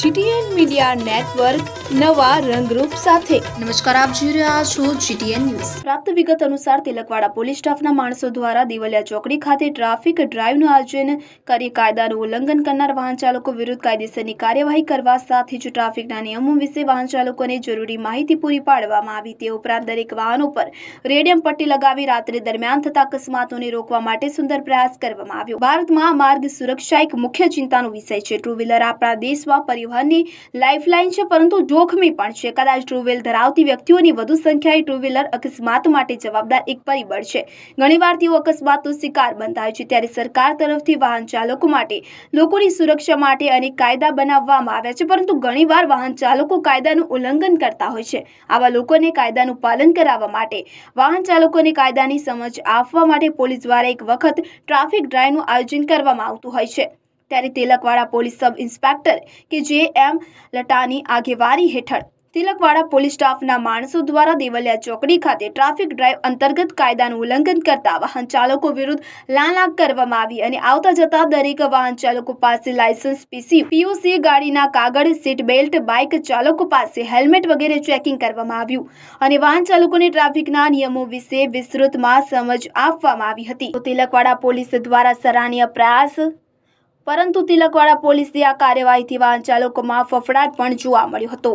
GTN media network નવા રંગરૂપ સાથે. નમસ્કાર આપ જોઈ રહ્યા છો જીટીએન ન્યૂઝ. પ્રાપ્ત વિગત અનુસાર તિલકવાડા પોલીસ સ્ટાફના માણસો દ્વારા દિવલિયા ચોકડી ખાતે ટ્રાફિક ડ્રાઈવનું આયોજન કરી કાયદાનું ઉલ્લંઘન કરનાર વાહન ચાલકો વિરુદ્ધ કાયદેસરની કાર્યવાહી કરવા સાથે જ ટ્રાફિકના નિયમો વિશે વાહન ચાલકોને જરૂરી માહિતી પૂરી પાડવામાં આવી. તે ઉપરાંત દરેક વાહનો પર રેડિયમ પટ્ટી લગાવી રાત્રિ દરમિયાન થતા અકસ્માતોને રોકવા માટે સુંદર પ્રયાસ કરવામાં આવ્યો. ભારતમાં માર્ગ સુરક્ષા એક મુખ્ય ચિંતાનો વિષય છે. ટુ વ્હીલર આપણા દેશમાં પરિવહનની લાઇફલાઇન છે, પરંતુ જોખમી પણ છે. કદાચ ટુ વ્હીલ ધરાવતી વ્યક્તિઓની વધુ સંખ્યાએ ટુ વ્હીલર અકસ્માત માટે જવાબદાર એક પરિબળ છે. ઘણીવાર તેઓ અકસ્માતનો શિકાર બનતા છે, ત્યારે સરકાર તરફથી વાહન ચાલકો માટે, લોકોની સુરક્ષા માટે અનેક કાયદા બનાવવામાં આવ્યા છે, પરંતુ ઘણીવાર વાહન ચાલકો કાયદાનું ઉલ્લંઘન કરતા હોય છે. આવા લોકોને કાયદાનું પાલન કરાવવા માટે, વાહન ચાલકોને કાયદાની સમજ આપવા માટે પોલીસ દ્વારા એક વખત ટ્રાફિક ડ્રાઈવનું આયોજન કરવામાં આવતું હોય છે. ત્યારે તિલકવાડા પોલીસ સબ ઇન્સ્પેક્ટર કે જે એમ લટાની આગેવાની હેઠળ તિલકવાડા પોલીસ સ્ટાફના માણસો દ્વારા દેવલિયા ચોકડી ખાતે ટ્રાફિક ડ્રાઈવ અંતર્ગત કાયદાનું ઉલ્લંઘન કરતા વાહન ચાલકો વિરુદ્ધ લાલાક કરવામાં આવી અને આવતા જતા દરેક વાહન ચાલકો પાસે લાયસન્સ, પીસી પીયુસી ગાડીના કાગળ, સીટ બેલ્ટ, બાઇક ચાલકો પાસે હેલ્મેટ વગેરે ચેકિંગ કરવામાં આવ્યું અને વાહન ચાલકોને ટ્રાફિકના નિયમો વિશે વિસ્તૃતમાં સમજ આપવામાં આવી હતી. તિલકવાડા પોલીસ દ્વારા સરાહનીય પ્રયાસ પરંતુ તિલકવાડા પોલીસની આ કાર્યવાહીથી વાહન ચાલકોમાં ફફડાટ પણ જોવા મળ્યો હતો.